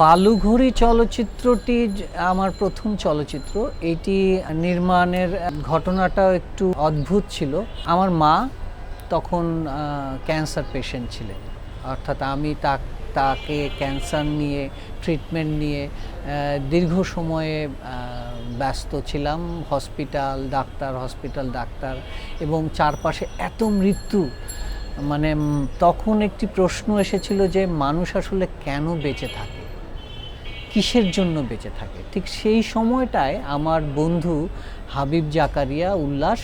বালুঘড়ি চলচ্চিত্রটি আমার প্রথম চলচ্চিত্র। এটি নির্মাণের ঘটনাটাও একটু অদ্ভুত ছিল। আমার মা তখন ক্যান্সার পেশেন্ট ছিলেন। অর্থাৎ আমি তা তাকে ক্যান্সার নিয়ে ট্রিটমেন্ট নিয়ে দীর্ঘ সময়ে ব্যস্ত ছিলাম। হসপিটাল ডাক্তার হসপিটাল ডাক্তার এবং চারপাশে এত মৃত্যু। মানে তখন একটি প্রশ্ন এসেছিল যে, মানুষ আসলে কেন বেঁচে থাকে? কিসের জন্য বেঁচে থাকে? ঠিক সেই সময়টায় আমার বন্ধু হাবিব জাকারিয়া উল্লাস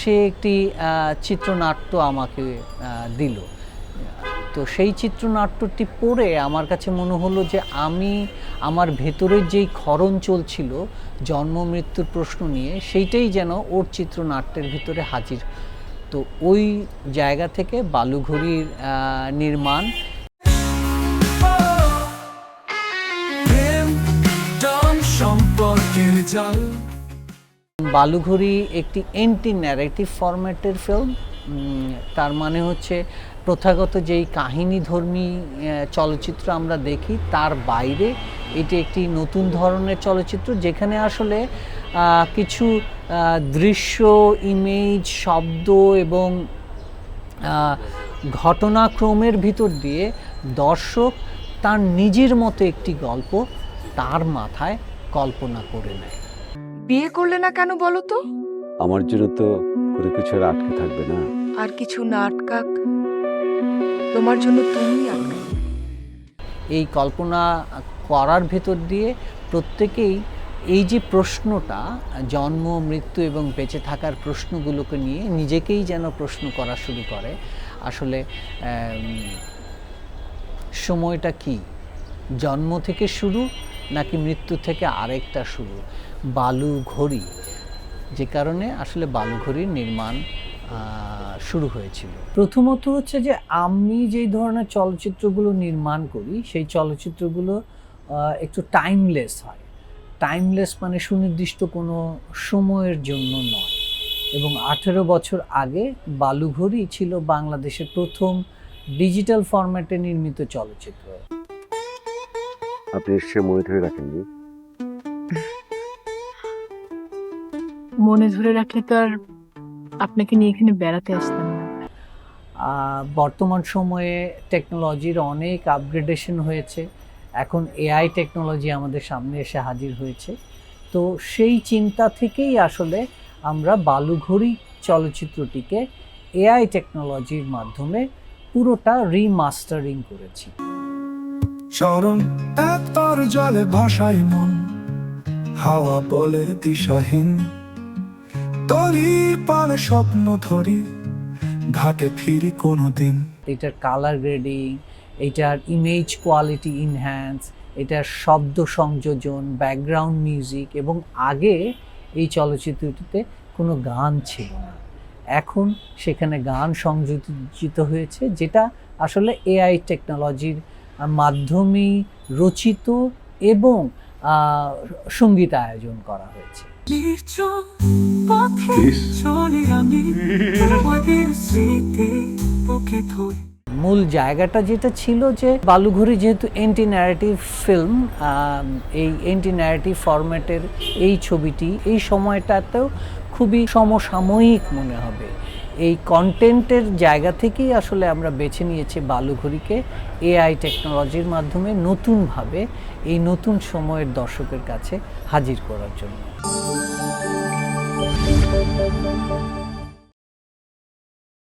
সে একটি চিত্রনাট্য আমাকে দিল। তো সেই চিত্রনাট্যটি পড়ে আমার কাছে মনে হলো যে আমি আমার ভেতরের যেই ক্ষরণ চলছিল, জন্ম, মৃত্যুর প্রশ্ন নিয়ে, সেইটাই যেন ওর চিত্রনাট্যের ভিতরে হাজির। তো ওই জায়গা থেকে বালুঘড়ির নির্মাণ বালুঘড়ি একটি এন্টি ন্যারেটিভ ফরম্যাটের ফিল্ম তার মানে হচ্ছে প্রথাগত যেই কাহিনীধর্মী চলচ্চিত্র আমরা দেখি, তার বাইরে এটি একটি নতুন ধরনের চলচ্চিত্র যেখানে আসলে কিছু দৃশ্য ইমেজ শব্দ এবং ঘটনাক্রমের ভিতর দিয়ে দর্শক তার নিজের মতো একটি গল্প তার মাথায় কল্পনা করে নেয়। বিয়ে করলে না কেন বলো তো? আমার জন্য তো কোনো কিছু আর আটকে থাকবে না। আর কিছু না আটকাক। তোমার জন্য তুমি আটকাক এই কল্পনা করার ভেতর দিয়ে প্রত্যেকেই এই যে প্রশ্নটা জন্ম মৃত্যু এবং বেঁচে থাকার প্রশ্নগুলোকে নিয়ে নিজেকেই যেন প্রশ্ন করা শুরু করে আসলে সময়টা কি? জন্ম থেকে শুরু নাকি মৃত্যু থেকে আরেকটা শুরু? বালু ঘড়ি। যে কারণে আসলে বালু ঘড়ির নির্মাণ শুরু হয়েছিল। প্রথমত হচ্ছে যে আমি যেই ধরনের চলচ্চিত্রগুলো নির্মাণ করি, সেই চলচ্চিত্রগুলো একটু টাইমলেস হয়। টাইমলেস মানে সুনির্দিষ্ট কোনো সময়ের জন্য নয়। এবং আঠেরো বছর আগে বালুঘড়ি ছিল বাংলাদেশের প্রথম ডিজিটাল ফরম্যাটে নির্মিত চলচ্চিত্র। আপনি নিশ্চয়ই মনে ধরে রাখেননি? মনে ধরে রাখলে তো আর আপনাকে নিয়ে এখানে বেড়াতে আসতাম না। আহ, বর্তমান সময়ে টেকনোলজির অনেক আপগ্রেডেশন হয়েছে। এখন এআই টেকনোলজি আমাদের সামনে এসে হাজির হয়েছে। তো সেই চিন্তা থেকেই আসলে আমরা বালুঘড়ি চলচ্চিত্রটিকে এআই টেকনোলজির মাধ্যমে পুরোটা রিমাস্টারিং করেছি। চরণ এক তর জলে ভাসাই মন, হাওয়া বলে দিশাহীন। তরি পালে স্বপ্ন ধরি, ঘাটে ফিরি কোনোদিন। এটার কালার গ্রেডিং এটার ইমেজ কোয়ালিটি ইনহ্যান্স এটার শব্দ সংযোজন ব্যাকগ্রাউন্ড মিউজিক এবং আগে এই চলচ্চিত্রটিতে কোনো গান ছিল না। এখন সেখানে গান সংযোজিত হয়েছে, যেটা আসলে এআই টেকনোলজির মাধ্যমেই রচিত এবং আহ, সংগীত আয়োজন করা হয়েছে। মূল জায়গাটা যেটা ছিল যে বালুঘড়ি যেহেতু এন্টি ন্যারেটিভ ফিল্ম এই এন্টি ন্যারেটিভ ফরম্যাটের এই ছবিটি এই সময়টাতেও খুবই সমসাময়িক মনে হবে। এই কন্টেন্টের জায়গা থেকেই আসলে আমরা বেছে নিয়েছি বালুঘড়িকে এআই টেকনোলজির মাধ্যমে নতুনভাবে এই নতুন সময়ের দর্শকের কাছে হাজির করার জন্য।